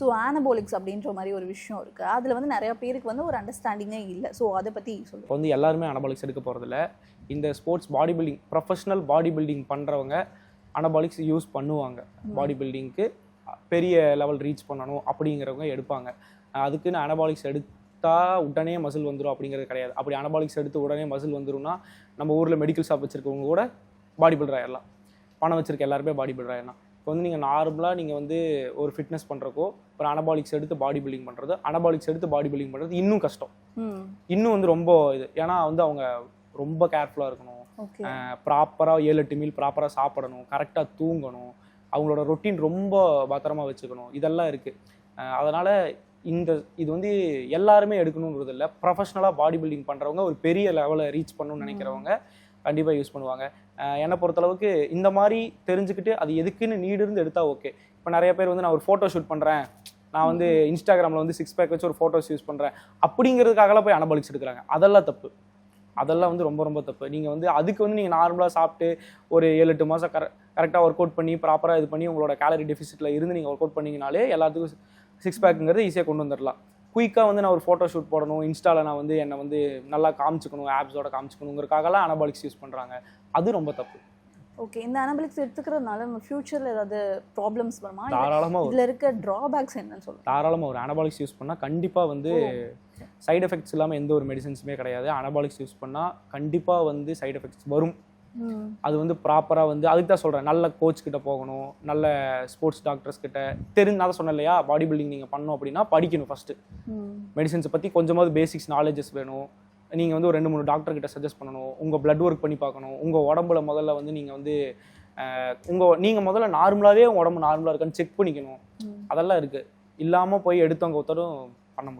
So ஆனபோலிக்ஸ் அப்படின்ற மாதிரி ஒரு விஷயம் இருக்குது அதில் வந்து நிறைய பேருக்கு வந்து ஒரு அண்டர்ஸ்டாண்டிங்கே இல்லை. ஸோ அதை பற்றி சொல்லுங்கள் இப்போ வந்து எல்லாருமே அனபாலிக்ஸ் எடுக்க போகிறதில்ல இந்த sports body building professional body building பண்ணுறவங்க அனபாலிக்ஸ் யூஸ் பண்ணுவாங்க. பாடி பில்டிங்க்கு பெரிய லெவல் ரீச் பண்ணணும் அப்படிங்கிறவங்க எடுப்பாங்க. அதுக்குன்னு அனபாலிக்ஸ் எடுத்தா உடனே மசில் வந்துடும் அப்படிங்கிறது கிடையாது. அப்படி அனபாலிக்ஸ் எடுத்து உடனே மசில் வந்துரும்னா நம்ம ஊரில் மெடிக்கல் ஷாப் வச்சுருக்கவங்க கூட பாடி பில்டர் ஆயிடலாம் பணம் வச்சிருக்க எல்லாருமே பாடி பில்டர் ஆயிடலாம் இப்போ வந்து நீங்கள் நார்மலாக நீங்கள் வந்து ஒரு ஃபிட்னஸ் பண்ணுறக்கோ ஒரு அனபாலிக்ஸ் எடுத்து பாடி பில்டிங் பண்ணுறது அனபாலிக்ஸ் எடுத்து பாடி பில்டிங் பண்ணுறது இன்னும் கஷ்டம். இன்னும் வந்து ரொம்ப இது. ஏன்னா வந்து அவங்க ரொம்ப கேர்ஃபுல்லாக இருக்கணும். ப்ராப்பராக ஏழு எட்டு மீல் ப்ராப்பராக சாப்பிடணும் கரெக்டாக தூங்கணும் அவங்களோட ரொட்டீன் ரொம்ப பத்திரமா வச்சுக்கணும். இதெல்லாம் இருக்குது அதனால் இந்த இது வந்து எல்லாருமே எடுக்கணுன்றது இல்லை. ப்ரொஃபஷ்னலாக பாடி பில்டிங் பண்ணுறவங்க ஒரு பெரிய லெவலில் ரீச் பண்ணணும்னு நினைக்கிறவங்க கண்டிப்பாக யூஸ் பண்ணுவாங்க. என்னை பொறுத்தளவுக்கு இந்த மாதிரி தெரிஞ்சுக்கிட்டு அது எதுக்குன்னு நீடு இருந்து எடுத்தால் ஓகே இப்போ நிறைய பேர் வந்து நான் ஒரு ஃபோட்டோ ஷூட் பண்ணுறேன் நான் வந்து இன்ஸ்டாகிராமில் வந்து சிக்ஸ் பேக் வச்சு ஒரு ஃபோட்டோஸ் யூஸ் பண்ணுறேன் அப்படிங்கிறதுக்காகலாம் போய் அனபாலிக்ஸ் எடுக்கிறாங்க. அதெல்லாம் தப்பு. அதெல்லாம் வந்து ரொம்ப ரொம்ப தப்பு. நீங்கள் வந்து அதுக்கு வந்து நீங்கள் நார்மலாக சாப்பிட்டு ஒரு ஏழு எட்டு மாதம் கர கரெக்டாக ஒர்க் அவுட் பண்ணி ப்ராப்பராக இது பண்ணி உங்களோட கேலரி டெஃபிசிட்டில் இருந்து நீங்கள் ஒர்க் அவுட் பண்ணிங்கனாலே எல்லாத்துக்கும் சிக்ஸ் பேக்குங்கிறது ஈஸியாக கொண்டு வந்துடலாம் குயிக்காக வந்து நான் ஒரு ஃபோட்டோ ஷூட் போடணும். இன்ஸ்டாவில் நான் வந்து என்னை வந்து நல்லா காமிச்சிக்கணும் ஆப்ஸோட காமிச்சிக்கணுங்கிறதுக்காகலாம் அனபாலிக்ஸ் யூஸ் பண்ணுறாங்க அது ரொம்ப தப்பு. ஓகே இந்த அனபலிக்ஸ் எடுத்துக்கிறதுனால நம்ம ஃபியூச்சரில் ஏதாவது ப்ராப்ளம்ஸ் வருமா? தாராளமாக இதில் இருக்க ட்ராபேக்ஸ் என்னன்னு சொல்லுங்கள் தாராளமாக ஒரு அனபாலிக்ஸ் யூஸ் பண்ணால் கண்டிப்பாக வந்து சைடு எஃபெக்ட்ஸ் இல்லாமல் எந்த ஒரு மெடிசன்ஸுமே கிடையாது. அனபாலிக்ஸ் யூஸ் பண்ணால் கண்டிப்பாக வந்து சைடு எஃபெக்ட்ஸ் வரும். அது வந்து ப்ராப்பராக வந்து அதுக்கு தான் சொல்கிறேன் நல்ல கோச் கிட்ட போகணும் நல்ல ஸ்போர்ட்ஸ் டாக்டர்ஸ் கிட்ட. தெரிஞ்சு தான் சொன்னேன் இல்லையா பாடி பில்டிங் நீங்கள் பண்ணணும் அப்படின்னா படிக்கணும் ஃபஸ்ட்டு மெடிசன்ஸை பற்றி கொஞ்சமாவது பேசிக்ஸ் நாலேஜஸ் வேணும். நீங்கள் வந்து ஒரு ரெண்டு மூணு டாக்டர் கிட்ட சஜஸ்ட் பண்ணணும். உங்கள் blood ஒர்க் பண்ணி பார்க்கணும். உங்கள் உடம்புல முதல்ல வந்து நீங்கள் வந்து உங்கள் நீங்கள் முதல்ல நார்மலாகவே உங்கள் உடம்பு நார்மலாக இருக்கான்னு செக் பண்ணிக்கணும். அதெல்லாம் இருக்குது இல்லாமல் போய் எடுத்தவங்க ஒருத்தரும் பண்ண முடியாது.